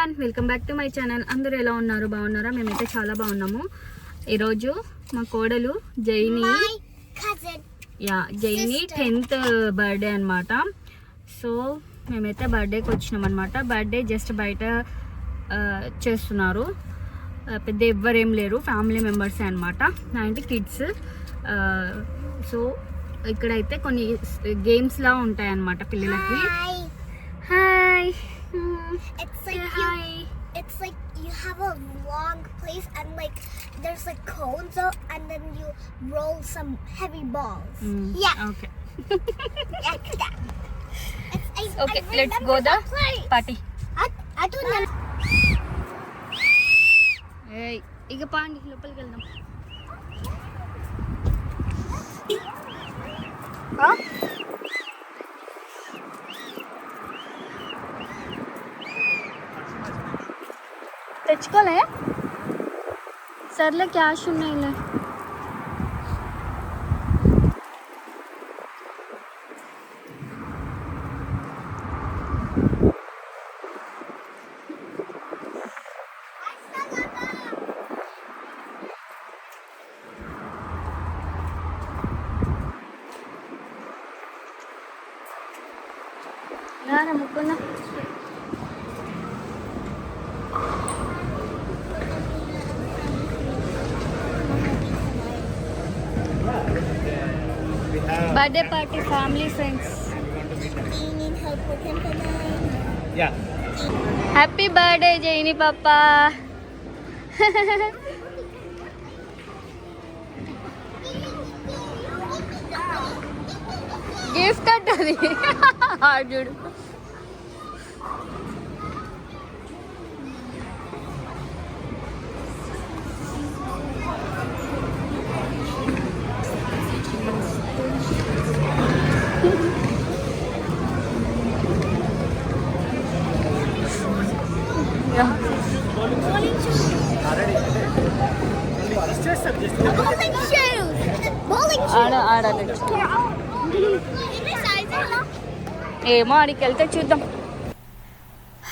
Everyone welcome back to my channel అందరూ ఎలా ఉన్నారు? బాగున్నారా? మేమైతే చాలా బాగున్నాము. ఈరోజు మా కోడలు Jaini. Yeah Jaini. Tenth birthday అనమాట సో మేమైతే బర్త్డేకి వచ్చినాం అనమాట బర్త్డే జస్ట్ బయట చేస్తున్నారు. పెద్ద ఎవ్వరేం లేరు. ఫ్యామిలీ మెంబర్సే అనమాట అంటే కిడ్స్ సో ఇక్కడైతే కొన్ని గేమ్స్ లా ఉంటాయి అనమాట పిల్లలకి Hi. Hi It's like you, hi it's like you have a long place and like there's like cones out and then you roll some heavy balls. Yeah. Okay like that. It's, I, Okay, I let's remember go the that place. Party I, I don't know. ఏయ్ ఇక పాండి లోపలికి వెళ్దాం తెచ్చుకోలే సర్లే cash ఉన్నాయిలే రారా ముక్కున్నా birthday party family friends. Happy birthday Jaini పాపా. Gift ఆడు చూడు. ఆడ ఆడాలి ఏమో ఆడికి వెళ్తే చూద్దాం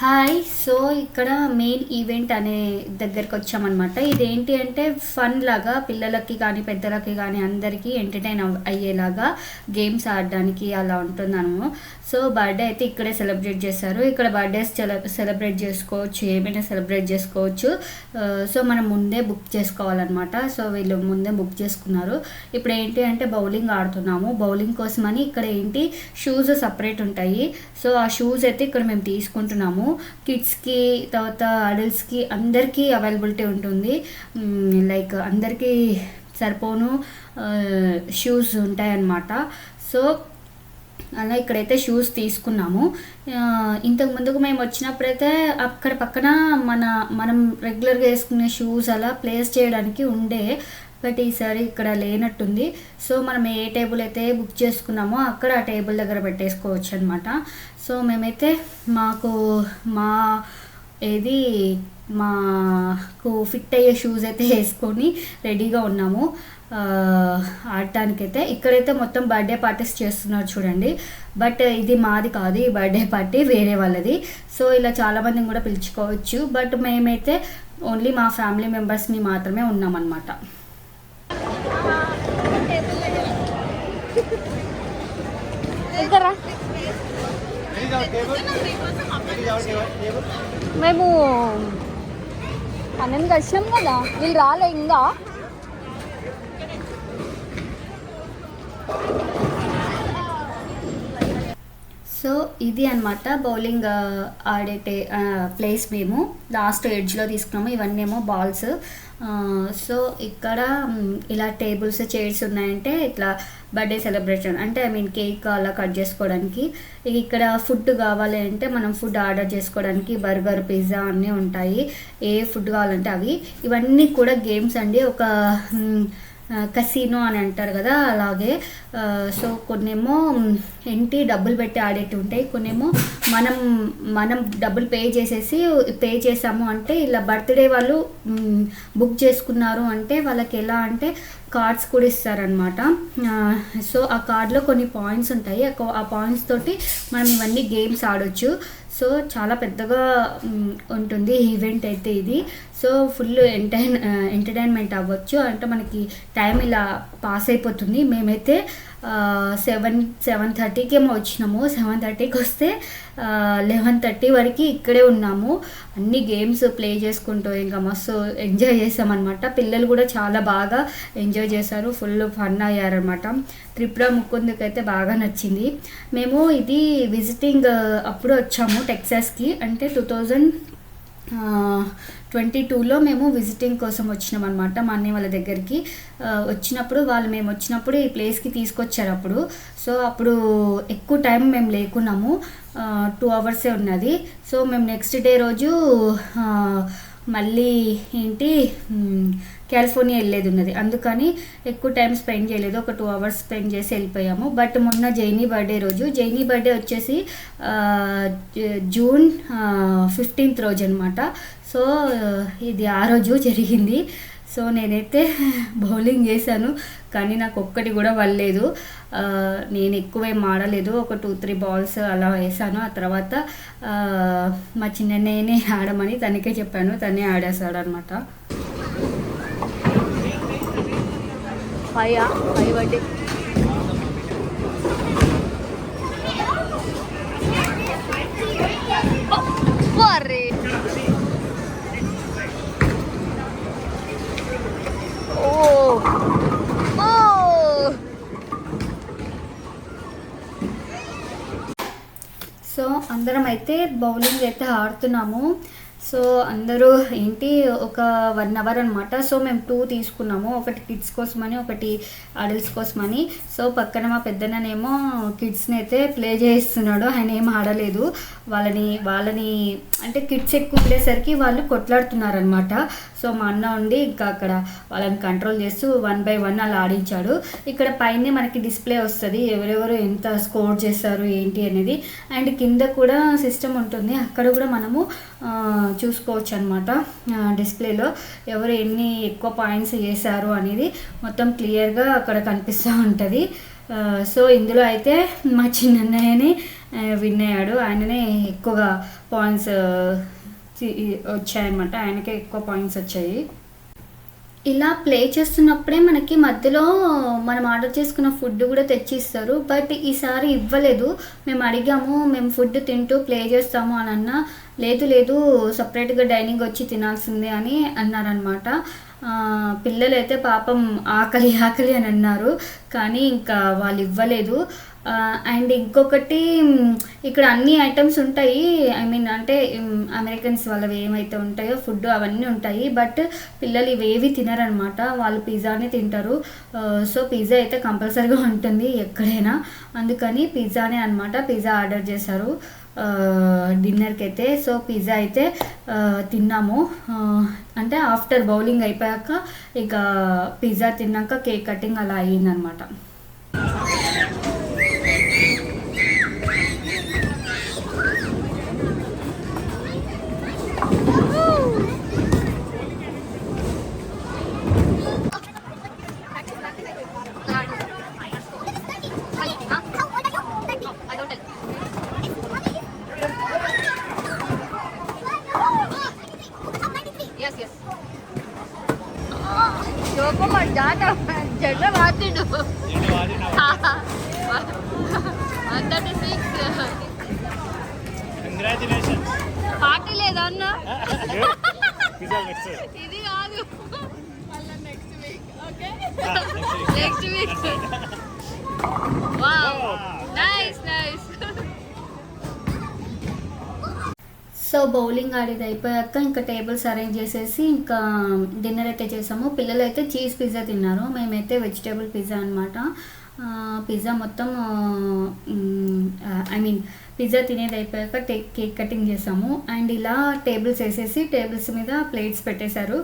హాయ్ సో ఇక్కడ మెయిన్ ఈవెంట్ అనే దగ్గరికి వచ్చామన్నమాట. ఇదేంటి అంటే ఫన్ లాగా పిల్లలకి కానీ పెద్దలకి కానీ అందరికీ ఎంటర్టైన్ అయ్యేలాగా గేమ్స్ ఆడడానికి అలా ఉంటున్నాను సో బర్త్డే అయితే ఇక్కడే సెలబ్రేట్ చేస్తారు ఇక్కడ బర్త్డేస్ సెలబ్రేట్ చేసుకోవచ్చు ఏమైనా సెలబ్రేట్ చేసుకోవచ్చు. Uh, సో మనం ముందే బుక్ చేసుకోవాలన్నమాట. సో వీళ్ళు ముందే బుక్ చేసుకున్నారు. ఇప్పుడు ఏంటి అంటే బౌలింగ్ ఆడుతున్నాము. బౌలింగ్ కోసమని ఇక్కడ ఏంటి షూస్ సపరేట్ ఉంటాయి. సో ఆ షూస్ అయితే ఇక్కడ మేము తీసుకుంటున్నాము. కిడ్స్కి తర్వాత అడల్ట్స్కి అందరికీ అవైలబిలిటీ ఉంటుంది. లైక్ అందరికీ సరిపోను షూస్ ఉంటాయన్నమాట. సో అలా ఇక్కడైతే షూస్ తీసుకున్నాము. ఇంతకు ముందుకు మేము వచ్చినప్పుడైతే అక్కడ పక్కన మన మనం రెగ్యులర్గా వేసుకునే షూస్ అలా ప్లేస్ చేయడానికి ఉండే బట్ ఈసారి ఇక్కడ లేనట్టుంది. సో మనం ఏ టేబుల్ అయితే బుక్ చేసుకున్నామో అక్కడ ఆ టేబుల్ దగ్గర పెట్టేసుకోవచ్చు అనమాట సో మేమైతే మాకు మా ఏది మాకు ఫిట్ అయ్యే షూస్ అయితే వేసుకొని రెడీగా ఉన్నాము. ఆడటానికైతే. ఇక్కడైతే మొత్తం బర్త్డే పార్టీస్ చేస్తున్నారు చూడండి. బట్ ఇది మాది కాదు ఈ బర్త్డే పార్టీ వేరే వాళ్ళది. సో ఇలా చాలామందిని కూడా పిలుచుకోవచ్చు. బట్ మేమైతే ఓన్లీ మా ఫ్యామిలీ మెంబర్స్ని మాత్రమే ఉన్నామన్నమాట. మేము పన్నెండు వచ్చినాం కదా వీళ్ళు రాలే ఇంకా. సో ఇది అన్నమాట బౌలింగ్ ఆడేటే ఆడే ప్లేస్ మేము. లాస్ట్ ఎడ్జ్లో తీసుకున్నాము. ఇవన్నీ ఏమో బాల్స్ సో ఇక్కడ ఇలా టేబుల్స్ చైర్స్ ఉన్నాయంటే ఇట్లా బర్త్డే సెలబ్రేషన్. అంటే ఐ మీన్ కేక్ అలా కట్ చేసుకోవడానికి. ఇక్కడ ఫుడ్ కావాలి అంటే మనం ఫుడ్ ఆర్డర్ చేసుకోవడానికి బర్గర్ పిజ్జా అన్నీ ఉంటాయి. ఏ ఫుడ్ కావాలంటే అవి. ఇవన్నీ కూడా గేమ్స్ అండి. ఒక కసినో అని అంటారు కదా అలాగే సో కొన్నేమో మ్, ఏంటి డబ్బులు పెట్టి ఆడేటి ఉంటాయి. కొన్నేమో మనం మనం డబ్బులు పే చేసేసి పే చేసాము అంటే ఇలా బర్త్డే వాళ్ళు బుక్ చేసుకున్నారు అంటే వాళ్ళకి ఎలా అంటే కార్డ్స్ కూడా ఇస్తారనమాట సో ఆ కార్డ్లో కొన్ని పాయింట్స్ ఉంటాయి. ఆ పాయింట్స్ తోటి మనం ఇవన్నీ గేమ్స్ ఆడొచ్చు. సో చాలా పెద్దగా ఉంటుంది ఈవెంట్ అయితే ఇది. సో ఫుల్ ఎంటైన్ ఎంటర్టైన్మెంట్ అవ్వచ్చు. అంటే మనకి టైం ఇలా పాస్ అయిపోతుంది. మేమైతే సెవెన్ సెవెన్ థర్టీకి ఏమో వచ్చినాము. సెవెన్ థర్టీకి వస్తే లెవెన్ థర్టీ వరకు ఇక్కడే ఉన్నాము. అన్ని గేమ్స్ ప్లే చేసుకుంటూ ఇంకా మస్తు ఎంజాయ్ చేసామన్నమాట. పిల్లలు కూడా చాలా బాగా ఎంజాయ్ చేశారు. ఫుల్ ఫన్ అయ్యారనమాట త్రిపుర ముకుందుకి అయితే బాగా నచ్చింది. మేము ఇది విజిటింగ్ అప్పుడు వచ్చాము టెక్సాస్కి. అంటే టూ థౌజండ్ ట్వంటీ టూలో మేము విజిటింగ్ కోసం వచ్చినాం అనమాట మా అన్నయ్య వాళ్ళ దగ్గరికి. వచ్చినప్పుడు వాళ్ళు మేము వచ్చినప్పుడు ఈ ప్లేస్కి తీసుకొచ్చారు అప్పుడు. సో అప్పుడు ఎక్కువ టైం మేము లేకున్నాము. టూ అవర్సే ఉన్నది. సో మేము నెక్స్ట్ డే రోజు మళ్ళీ ఏంటి కాలిఫోర్నియా వెళ్ళేది ఉన్నది. అందుకని ఎక్కువ టైం స్పెండ్ చేయలేదు. ఒక టూ అవర్స్ స్పెండ్ చేసి వెళ్ళిపోయాము. బట్ మొన్న జైనీ బర్త్డే రోజు జైనీ బర్త్డే వచ్చేసి జూన్ ఫిఫ్టీన్త్ రోజు అనమాట సో ఇది ఆ రోజు జరిగింది. సో నేనైతే బౌలింగ్ చేశాను కానీ నాకు ఒక్కటి కూడా వల్లేదు నేను ఎక్కువేం ఆడలేదు. ఒక టూ త్రీ బాల్స్ అలా వేసాను ఆ తర్వాత మా చిన్ననే ఆడమని తనకే చెప్పాను. తనే ఆడేశాడు అనమాట ఫైవ్ ఫైవ్ వడ్డీ Oh. ఓ సో అందరం అయితే బౌలింగ్ అయితే ఆడుతున్నాము. సో అందరూ ఏంటి ఒక వన్ అవర్ అనమాట సో మేము టూ తీసుకున్నాము. ఒకటి కిడ్స్ కోసమని ఒకటి అడల్ట్స్ కోసమని. సో పక్కన మా పెద్దననేమో కిడ్స్ని అయితే ప్లే చేస్తున్నాడు ఆయన ఏం ఆడలేదు. వాళ్ళని వాళ్ళని అంటే కిడ్స్ ఎక్కువ ఉండేసరికి వాళ్ళు కొట్లాడుతున్నారనమాట సో మా అన్న ఉండి ఇంకా అక్కడ వాళ్ళని కంట్రోల్ చేస్తూ వన్ బై వన్ అలా ఆడించాడు. ఇక్కడ పైన మనకి డిస్ప్లే వస్తుంది. ఎవరెవరు ఎంత స్కోర్ చేస్తారు ఏంటి అనేది. అండ్ కింద కూడా సిస్టమ్ ఉంటుంది. అక్కడ కూడా మనము చూసుకోవచ్చు అనమాట డిస్ప్లేలో ఎవరు ఎన్ని ఎక్కువ పాయింట్స్ చేశారు అనేది మొత్తం క్లియర్గా అక్కడ కనిపిస్తూ ఉంటుంది. సో ఇందులో అయితే మా చిన్నయ్యని విన్ అయ్యాడు. ఆయననే ఎక్కువగా పాయింట్స్ వచ్చాయన్నమాట. ఆయనకే ఎక్కువ పాయింట్స్ వచ్చాయి. ఇలా ప్లే చేస్తున్నప్పుడే మనకి మధ్యలో మనం ఆర్డర్ చేసుకున్న ఫుడ్ కూడా తెచ్చిస్తారు. బట్ ఈసారి ఇవ్వలేదు. మేము అడిగాము మేము ఫుడ్ తింటూ ప్లే చేస్తాము అని అన్న. లేదు లేదు సపరేట్గా డైనింగ్ వచ్చి తినాల్సిందే అని అన్నారనమాట పిల్లలైతే పాపం ఆకలి ఆకలి అని అన్నారు. కానీ ఇంకా వాళ్ళు ఇవ్వలేదు. అండ్ ఇంకొకటి ఇక్కడ అన్ని ఐటమ్స్ ఉంటాయి. ఐ మీన్ అంటే అమెరికన్స్ వాళ్ళవి ఏమైతే ఉంటాయో ఫుడ్ అవన్నీ ఉంటాయి. బట్ పిల్లలు ఇవేవి తినరనమాట. వాళ్ళు పిజ్జానే తింటారు. సో పిజ్జా అయితే కంపల్సరీగా ఉంటుంది ఎక్కడైనా. అందుకని పిజ్జానే అనమాట పిజ్జా ఆర్డర్ చేశారు. డిన్నర్కి అయితే సో పిజ్జా అయితే తిన్నాము. అంటే ఆఫ్టర్ బౌలింగ్ అయిపోయాక ఇక పిజ్జా తిన్నాక కేక్ కటింగ్ అలా అయ్యిందనమాట జెండ వాటిడు థర్టీ సిక్స్ కంగ్రాచులేషన్స్ పార్టీ లేదా అన్న? పిజ్జా నెక్స్ట్ ఇది కాదు. Next week wow nice nice so bowling ఆడేది అయిపోయాక ఇంకా టేబుల్స్ అరేంజ్ చేసేసి ఇంకా డిన్నర్ అయితే చేసాము. పిల్లలు అయితే చీజ్ పిజ్జా తిన్నారు. మేమైతే వెజిటేబుల్ పిజ్జా అనమాట పిజ్జా మొత్తం ఐ మీన్ పిజ్జా తినేది అయిపోయాక టే కేక్ కటింగ్ చేసాము. అండ్ ఇలా టేబుల్స్ వేసేసి టేబుల్స్ మీద ప్లేట్స్ పెట్టేశారు.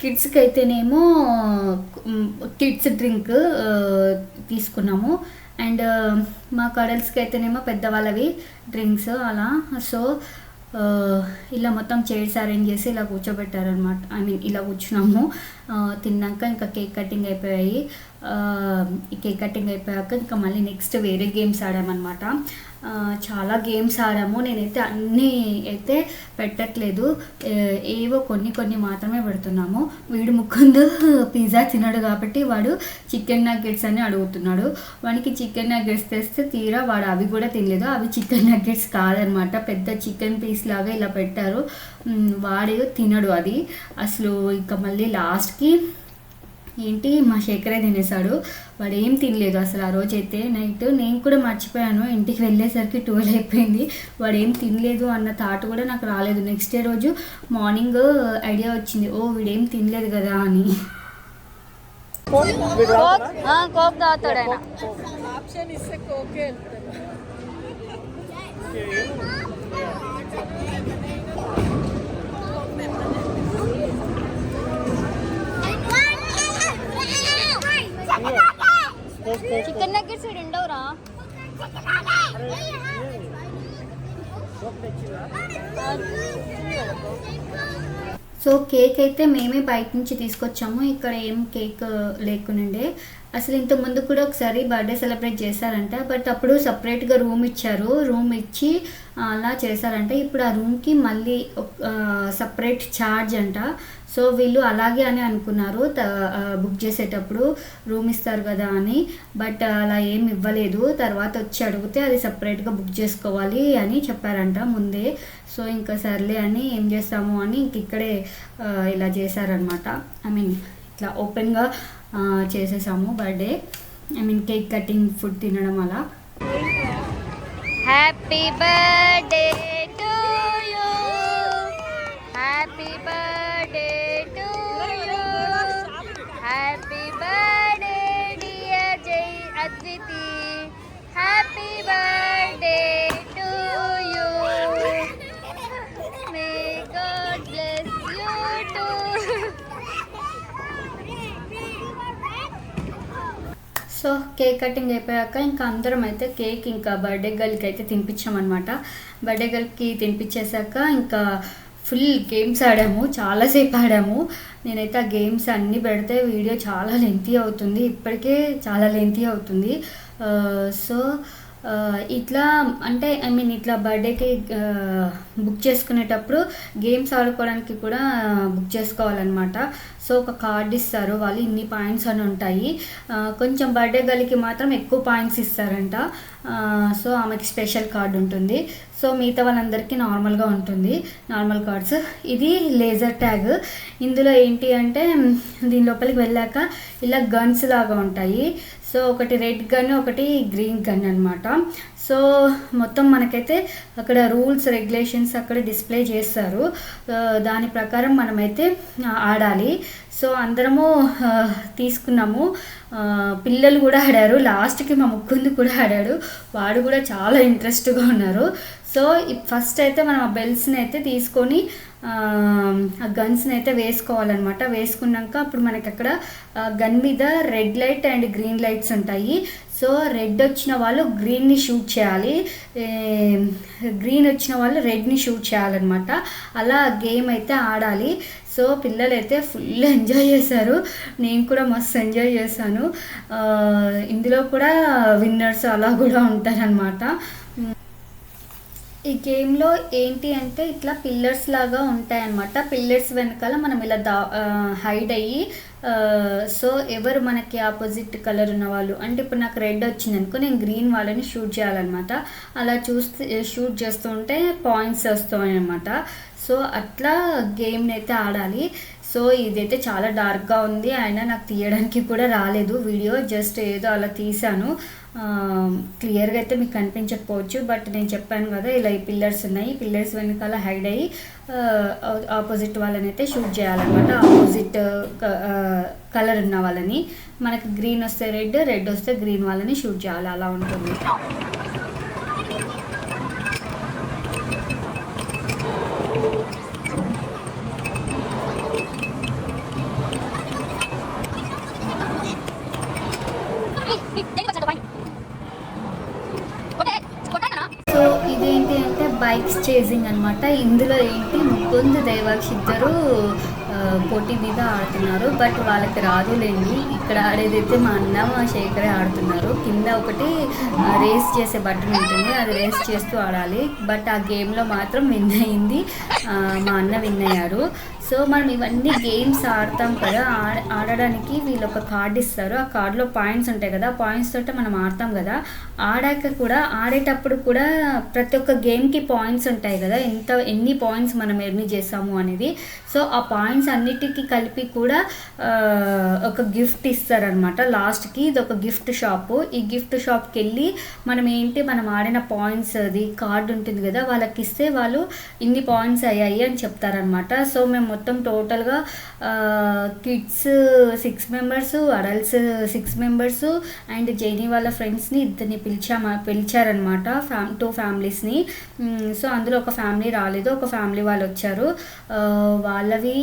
కిడ్స్కి అయితేనేమో కిడ్స్ డ్రింక్ తీసుకున్నాము. అండ్ మా కడల్స్కి అయితేనేమో పెద్దవాళ్ళవి డ్రింక్స్ అలా. సో ఇలా మొత్తం చైర్స్ అరేంజ్ చేసి ఇలా కూర్చోబెట్టారనమాట ఐ మీన్ ఇలా కూర్చున్నాము. తిన్నాక ఇంకా కేక్ కటింగ్ అయిపోయాయి. కేక్ కటింగ్ అయిపోయాక ఇంకా మళ్ళీ నెక్స్ట్ వేరే గేమ్స్ ఆడామన్నమాట. చాలా గేమ్స్ ఆడాము. నేనైతే అన్నీ అయితే పెట్టట్లేదు. ఏవో కొన్ని కొన్ని మాత్రమే పెడుతున్నాము. వీడు ముకుందు పిజ్జా తినడు కాబట్టి వాడు చికెన్ నగ్గెట్స్ అని అడుగుతున్నాడు. వానికి చికెన్ నగ్గెట్స్ తెస్తే తీరా వాడు అవి కూడా తినలేదు. అవి చికెన్ నగ్గెట్స్ కాదనమాట. పెద్ద చికెన్ పీస్ లాగా ఇలా పెట్టారు. వాడే తినడు అది. అసలు ఇంకా మళ్ళీ లాస్ట్కి ఏంటి మా శేఖరే తినేసాడు. వాడు ఏం తినలేదు అసలు ఆ రోజు అయితే నైట్ నేను కూడా మర్చిపోయాను. ఇంటికి వెళ్ళేసరికి ట్వెల్వ్ అయిపోయింది. వాడు ఏం తినలేదు అన్న థాట్ కూడా నాకు రాలేదు. నెక్స్ట్ డే రోజు మార్నింగ్ ఐడియా వచ్చింది. ఓ వీడేం తినలేదు కదా అని. కోక్ తాగుతాడు ఆయన. ఆప్షన్ ఇస్తే కోకే వెళ్తారు చికెన్ నగ్గెట్స్ వీడు ఉండవురా. సో కేక్ అయితే మేమే బయట నుంచి తీసుకొచ్చాము. ఇక్కడ ఏం కేక్ లేకుండే అసలు ఇంత ముందు కూడా ఒకసారి బర్త్డే సెలబ్రేట్ చేశారంట బట్ అప్పుడు సపరేట్గా రూమ్ ఇచ్చారు. రూమ్ ఇచ్చి అలా చేశారంట. ఇప్పుడు ఆ రూమ్కి మళ్ళీ సపరేట్ ఛార్జ్ అంట. సో వీళ్ళు అలాగే అని అనుకున్నారు బుక్ చేసేటప్పుడు. రూమ్ ఇస్తారు కదా అని బట్ అలా ఏం ఇవ్వలేదు. తర్వాత వచ్చి అడిగితే అది సపరేట్గా బుక్ చేసుకోవాలి అని చెప్పారంట ముందే. సో ఇంకా సర్లే అని ఏం చేస్తాము అని ఇంక ఇక్కడే ఇలా చేశారనమాట ఐ మీన్ ఇట్లా ఓపెన్గా చేసేసాము birthday. I mean cake cutting food తినడం అలా. Happy birthday to you. Happy birthday to you. Happy birthday dear Jai Adviti. Happy birthday to you may God bless you too so cake cutting అయిపోయాక ఇంకా అందరం అయితే cake ఇంకా birthday గర్ల్కి అయితే తినిపించామన్నమాట. Birthday గర్ల్కి తినిపించేశాక ఇంకా full games ఆడాము చాలాసేపు ఆడాము. నేనైతే ఆ గేమ్స్ అన్నీ పెడితే వీడియో చాలా లెంతీ అవుతుంది ఇప్పటికే చాలా లెంతీ అవుతుంది. సో ఇట్లా అంటే ఐ మీన్ ఇట్లా బర్త్డేకి బుక్ చేసుకునేటప్పుడు గేమ్స్ ఆడుకోవడానికి కూడా బుక్ చేసుకోవాలన్నమాట. సో ఒక కార్డ్ ఇస్తారు. వాళ్ళు ఇన్ని పాయింట్స్ అని ఉంటాయి. కొంచెం బర్త్డే గలికి మాత్రం ఎక్కువ పాయింట్స్ ఇస్తారంట. సో ఆమెకి స్పెషల్ కార్డ్ ఉంటుంది. సో మిగతా వాళ్ళందరికీ నార్మల్గా ఉంటుంది. నార్మల్ కార్డ్స్ ఇది లేజర్ ట్యాగ్ ఇందులో ఏంటి అంటే దీని లోపలికి వెళ్ళాక ఇలా గన్స్ లాగా ఉంటాయి. సో ఒకటి రెడ్ గన్ ఒకటి గ్రీన్ గన్ అనమాట సో మొత్తం మనకైతే అక్కడ రూల్స్ రెగ్యులేషన్స్ అక్కడ డిస్ప్లే చేస్తారు. దాని ప్రకారం మనమైతే ఆడాలి. సో అందరము తీసుకున్నాము. పిల్లలు కూడా ఆడారు. లాస్ట్కి మా ముక్కుంది కూడా ఆడాడు వాడు కూడా చాలా ఇంట్రెస్ట్గా ఉన్నారు. సో ఫస్ట్ అయితే మనం ఆ బెల్స్ని అయితే తీసుకొని ఆ, గన్స్ని అయితే వేసుకోవాలన్నమాట. వేసుకున్నాక అప్పుడు మనకి అక్కడ గన్ మీద red light and green lights ఉంటాయి. సో రెడ్ వచ్చిన వాళ్ళు గ్రీన్ని షూట్ చేయాలి. గ్రీన్ వచ్చిన వాళ్ళు రెడ్ని షూట్ చేయాలన్నమాట. అలా గేమ్ అయితే ఆడాలి. సో పిల్లలు అయితే ఫుల్ ఎంజాయ్ చేశారు. నేను కూడా మస్తు ఎంజాయ్ చేశాను. ఇందులో కూడా విన్నర్స్ అలా కూడా ఉంటారనమాట ఈ గేమ్లో ఏంటి అంటే ఇట్లా పిల్లర్స్ లాగా ఉంటాయన్నమాట. పిల్లర్స్ వెనకాల మనం ఇలా దా హైడ్ అయ్యి సో ఎవరు మనకి ఆపోజిట్ కలర్ ఉన్న వాళ్ళు అంటే ఇప్పుడు నాకు రెడ్ వచ్చింది అనుకో నేను గ్రీన్ వాళ్ళని షూట్ చేయాలన్నమాట. అలా చూస్తే షూట్ చేస్తుంటే పాయింట్స్ వస్తాయి అనమాట సో అట్లా గేమ్ని అయితే ఆడాలి. సో ఇదైతే చాలా డార్క్గా ఉంది. అయినా నాకు తీయడానికి కూడా రాలేదు వీడియో. జస్ట్ ఏదో అలా తీసాను క్లియర్గా అయితే మీకు కనిపించకపోవచ్చు. బట్ నేను చెప్పాను కదా ఇలా ఈ పిల్లర్స్ ఉన్నాయి. పిల్లర్స్ వెనకాల హైడ్ అయ్యి ఆపోజిట్ వాళ్ళని అయితే షూట్ చేయాలన్నమాట. ఆపోజిట్ కలర్ ఉన్న వాళ్ళని. మనకి గ్రీన్ వస్తే రెడ్ రెడ్ వస్తే గ్రీన్ వాళ్ళని షూట్ చేయాలి. అలా ఉంటుంది. బైక్స్ చేసింగ్ అనమాట ఇందులో ఏంటి ముకుంద్ దేవాక్షి ఇద్దరు పోటీ మీద ఆడుతున్నారు. బట్ వాళ్ళకి రాదులేండి. ఇక్కడ ఆడేదైతే మా అన్న మా శేఖరే ఆడుతున్నారు. కింద ఒకటి రేస్ చేసే బటన్ ఉంటుంది. అది రేస్ చేస్తూ ఆడాలి. బట్ ఆ గేమ్లో మాత్రం విన్ అయింది. మా అన్న విన్ అయ్యారు సో మనం ఇవన్నీ గేమ్స్ ఆడతాం కదా ఆడ ఆడడానికి వీళ్ళు ఒక కార్డు ఇస్తారు. ఆ కార్డులో పాయింట్స్ ఉంటాయి కదా పాయింట్స్ తోటి మనం ఆడతాం కదా. ఆడాక కూడా ఆడేటప్పుడు కూడా ప్రతి ఒక్క గేమ్కి పాయింట్స్ ఉంటాయి కదా. ఎంత ఎన్ని పాయింట్స్ మనం ఎర్ని చేసాము అనేది. సో ఆ పాయింట్స్ అన్నిటికీ కలిపి కూడా ఒక గిఫ్ట్ ఇస్తారనమాట లాస్ట్కి ఇది ఒక గిఫ్ట్ షాపు ఈ గిఫ్ట్ షాప్కి వెళ్ళి మనం ఏంటి మనం ఆడిన పాయింట్స్ అది కార్డు ఉంటుంది కదా వాళ్ళకి ఇస్తే వాళ్ళు ఇన్ని పాయింట్స్ అయ్యాయి అని చెప్తారనమాట సో మేము మొత్తం టోటల్గా kids six members adults six members and జైని వాళ్ళ ఫ్రెండ్స్ని ఇద్దరిని పిలిచామా పిలిచారనమాట ఫ్యామ్ టూ ఫ్యామిలీస్ని. సో అందులో ఒక ఫ్యామిలీ రాలేదు ఒక ఫ్యామిలీ వాళ్ళు వచ్చారు. వాళ్ళవి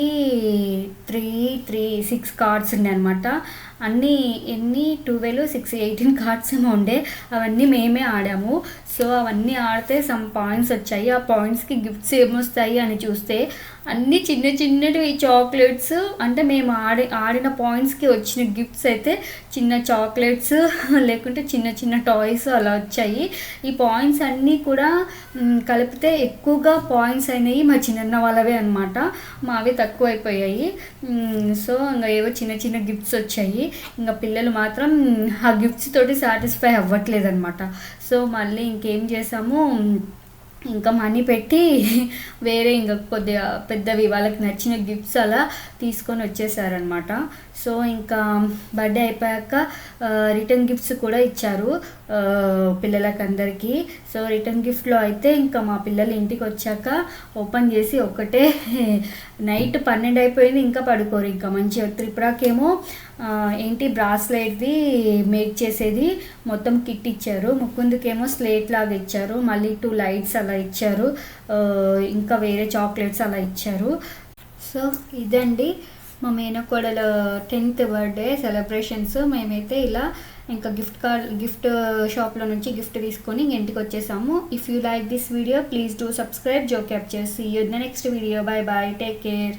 త్రీ త్రీ సిక్స్ కార్డ్స్ ఉన్నాయి అనమాట అన్నీ ఎన్ని ట్వెల్వ్ సిక్స్ ఎయిటీన్ కార్డ్స్ ఏమో ఉండే అవన్నీ మేమే ఆడాము. సో అవన్నీ ఆడితే సమ్ పాయింట్స్ వచ్చాయి. ఆ పాయింట్స్కి గిఫ్ట్స్ ఏమొస్తాయి అని చూస్తే అన్ని చిన్న చిన్నటివి చాక్లెట్స్ అంటే మేము ఆడి ఆడిన పాయింట్స్కి వచ్చిన గిఫ్ట్స్ అయితే చిన్న చాక్లెట్స్ లేకుంటే చిన్న చిన్న టాయ్స్ అలా వచ్చాయి. ఈ పాయింట్స్ అన్నీ కూడా కలిపితే ఎక్కువగా పాయింట్స్ అయినాయి మా చిన్న వాళ్ళవే అనమాట మావి తక్కువ అయిపోయాయి సో ఇంకా ఏవో చిన్న చిన్న గిఫ్ట్స్ వచ్చాయి. ఇంకా పిల్లలు మాత్రం ఆ గిఫ్ట్స్ తోటి సాటిస్ఫై అవ్వట్లేదు అనమాట సో మళ్ళీ ఇంకేం చేసాము? ఇంకా మనీ పెట్టి వేరే ఇంకా కొద్దిగా పెద్దవి వాళ్ళకి నచ్చిన గిఫ్ట్స్ అలా తీసుకొని వచ్చేసారనమాట సో ఇంకా బర్త్డే అయిపోయాక రిటర్న్ గిఫ్ట్స్ కూడా ఇచ్చారు పిల్లలకందరికీ. పిల్లలకి అందరికీ సో రిటర్న్ గిఫ్ట్లో అయితే ఇంకా మా పిల్లలు ఇంటికి వచ్చాక ఓపెన్ చేసి ఒకటే నైట్ పన్నెండు అయిపోయింది ఇంకా పడుకోరు. ఇంకా మంచిగా త్రిపురాకేమో ఏంటి బ్రాస్లెట్ది మేక్ చేసేది మొత్తం కిట్ ఇచ్చారు. ముకుందుకేమో స్లేట్ లాగా ఇచ్చారు. మళ్ళీ టూ లైట్స్ అలా ఇచ్చారు. ఇంకా వేరే చాక్లెట్స్ అలా ఇచ్చారు. సో ఇదండి మా మేనకోడల టెన్త్ బర్త్డే సెలబ్రేషన్స్. మేమైతే ఇలా ఇంకా గిఫ్ట్ కార్డ్ గిఫ్ట్ షాప్లో నుంచి గిఫ్ట్ తీసుకొని ఇంక ఇంటికి వచ్చేసాము. If you like this video please do subscribe జో క్యాప్ చేసి the next video bye bye take care